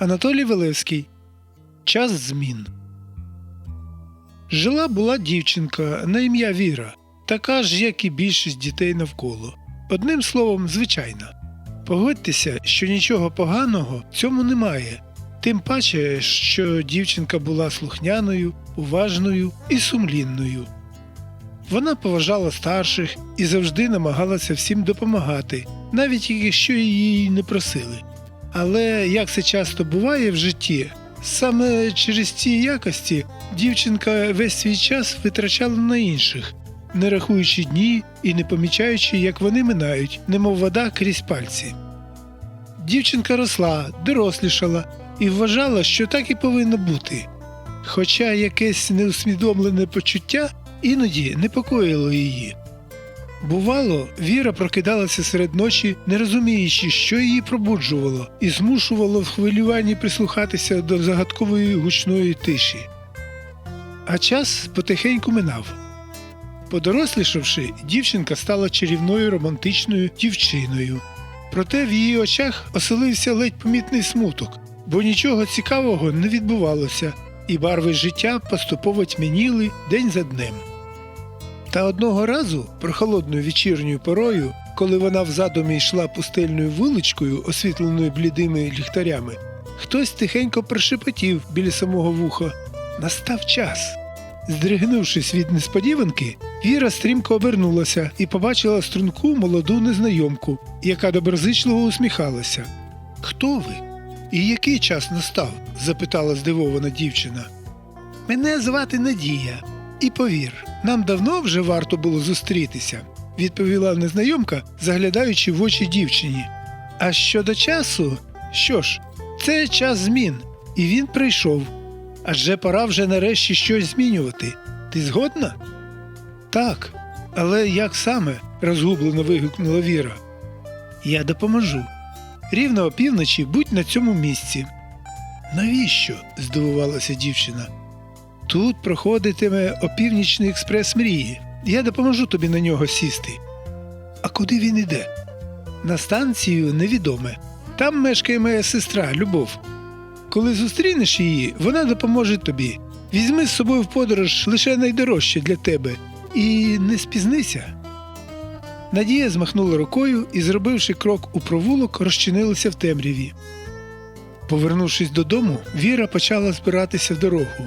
Анатолій Велевський. Час змін. Жила була дівчинка на ім'я Віра, така ж, як і більшість дітей навколо. Одним словом, звичайна. Погодьтеся, що нічого поганого в цьому немає. Тим паче, що дівчинка була слухняною, уважною і сумлінною. Вона поважала старших і завжди намагалася всім допомагати, навіть якщо її не просили. Але як це часто буває в житті, саме через ці якості дівчинка весь свій час витрачала на інших, не рахуючи дні і не помічаючи, як вони минають, немов вода крізь пальці. Дівчинка росла, дорослішала і вважала, що так і повинно бути. Хоча якесь неусвідомлене почуття іноді непокоїло її. Бувало, Віра прокидалася серед ночі, не розуміючи, що її пробуджувало, і змушувало в хвилюванні прислухатися до загадкової гучної тиші. А час потихеньку минав. Подорослішавши, дівчинка стала чарівною романтичною дівчиною. Проте в її очах оселився ледь помітний смуток, бо нічого цікавого не відбувалося, і барви життя поступово тьмяніли день за днем. Та одного разу, прохолодною вечірньою порою, коли вона в задумі йшла пустельною вуличкою, освітленою блідими ліхтарями, хтось тихенько прошепотів біля самого вуха Настав час. Здригнувшись від несподіванки, Віра стрімко обернулася і побачила струнку молоду незнайомку, яка доброзичливо усміхалася. Хто ви? І який час настав? запитала здивована дівчина. Мене звати Надія. І повір, нам давно вже варто було зустрітися, відповіла незнайомка, заглядаючи в очі дівчині. А щодо часу, що ж, це час змін, і він прийшов. Адже пора вже нарешті щось змінювати. Ти згодна? Так, але як саме? розгублено вигукнула Віра. Я допоможу. Рівно опівночі будь на цьому місці. Навіщо? здивувалася дівчина. Тут проходитиме опівнічний експрес мрії. Я допоможу тобі на нього сісти. А куди він іде? На станцію невідоме. Там мешкає моя сестра Любов. Коли зустрінеш її, вона допоможе тобі. Візьми з собою в подорож лише найдорожче для тебе і не спізнися. Надія змахнула рукою і, зробивши крок у провулок, розчинилася в темряві. Повернувшись додому, Віра почала збиратися в дорогу.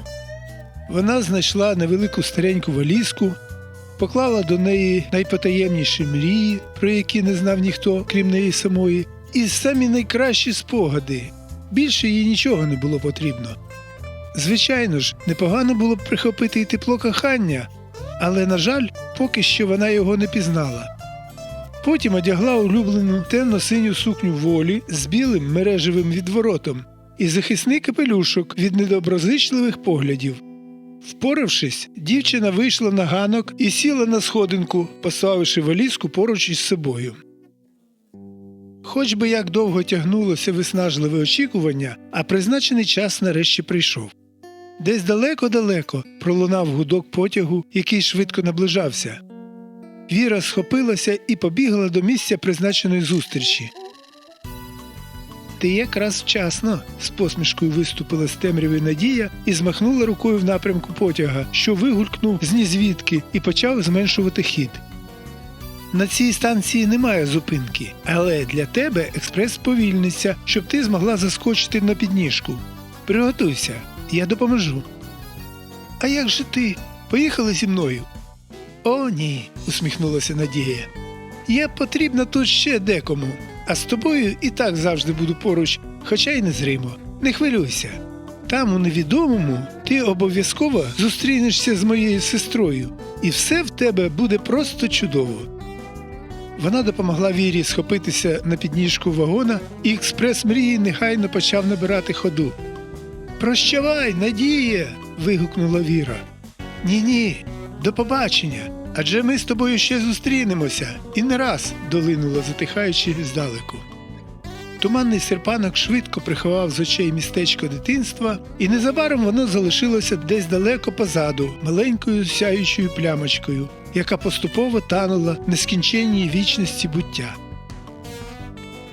Вона знайшла невелику стареньку валізку, поклала до неї найпотаємніші мрії, про які не знав ніхто, крім неї самої, і самі найкращі спогади. Більше їй нічого не було потрібно. Звичайно ж, непогано було б прихопити і тепло кохання, але, на жаль, поки що вона його не пізнала. Потім одягла улюблену темно-синю сукню волі з білим мережевим відворотом і захисний капелюшок від недоброзичливих поглядів. Впоравшись, дівчина вийшла на ганок і сіла на сходинку, поставивши валізку поруч із собою. Хоч би як довго тягнулося виснажливе очікування, а призначений час нарешті прийшов. Десь далеко-далеко пролунав гудок потягу, який швидко наближався. Віра схопилася і побігла до місця призначеної зустрічі. Ти якраз вчасно, з посмішкою виступила з темряви Надія і змахнула рукою в напрямку потяга, що вигулькнув з нізвідки і почав зменшувати хід. На цій станції немає зупинки, але для тебе експрес сповільниться, щоб ти змогла заскочити на підніжку. Приготуйся, я допоможу. А як же ти? Поїхали зі мною? О, ні, усміхнулася Надія. Я потрібна тут ще декому, а з тобою і так завжди буду поруч, хоча й незримо. Не хвилюйся. Там, у невідомому, ти обов'язково зустрінешся з моєю сестрою, і все в тебе буде просто чудово. Вона допомогла Вірі схопитися на підніжку вагона, і експрес мрії негайно почав набирати ходу. Прощавай, Надія. вигукнула Віра. Ні, ні, до побачення. Адже ми з тобою ще зустрінемося і не раз долинуло, затихаючи здалеку. Туманний серпанок швидко приховав з очей містечко дитинства, і незабаром воно залишилося десь далеко позаду, маленькою сяючою плямочкою, яка поступово танула в нескінченній вічності буття.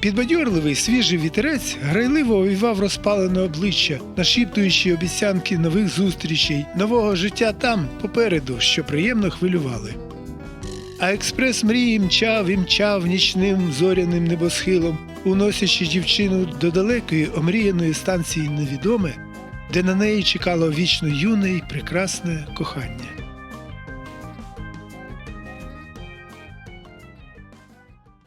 Підбадьорливий свіжий вітерець грайливо овівав розпалене обличчя, нашіптуючи обіцянки нових зустрічей, нового життя там, попереду, що приємно хвилювали. А експрес мрії мчав і мчав нічним зоряним небосхилом, уносячи дівчину до далекої омріяної станції невідоме, де на неї чекало вічно юне й прекрасне кохання.